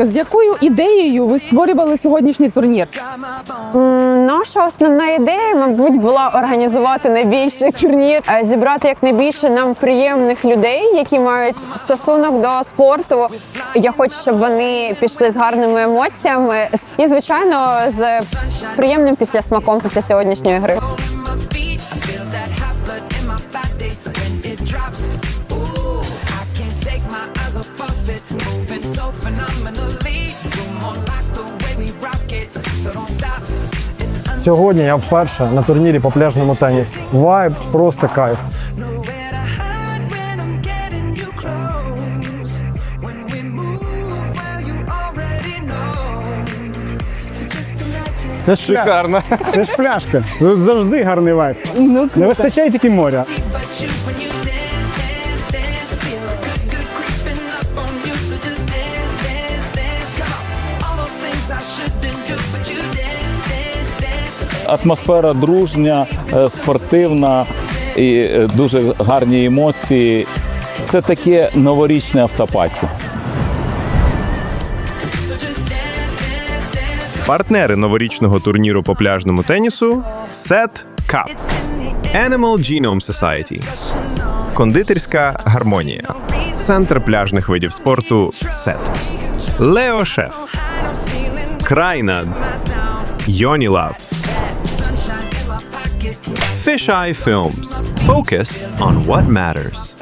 ласка, з якою ідеєю ви створювали сьогоднішній турнір? Наша основна ідея, мабуть, була організувати найбільший турнір, е, зібрати якнайбільше нам приємних людей, які мають стосунок до спорту. Я хочу, щоб вони пішли з гарними емоціями і, звичайно, з приємним післясмаком після сьогоднішньої гри. Ooh, I. Moving so phenomenally. You're more like the way we rock it. So don't stop. Сьогодні я вперше на турнірі по пляжному тенісі. Вайб просто кайф. Nowhere to hide when I'm getting you close. When we move, well, you already know. So just imagine. Це ж шикарно. Це ж пляшка. Тут завжди гарний вайб. Ну Не вистачає тільки моря. But you, when you dance, dance, Атмосфера дружня, е, спортивна і е, дуже гарні емоції. Це таке новорічне автопаті. Партнери новорічного турніру по пляжному тенісу Set Cup, Animal Genome Society, Кондитерська гармонія, Центр пляжних видів спорту Сет, Лео Шеф, Крайна, Йонілав, Fish Eye Films. Focus on what matters.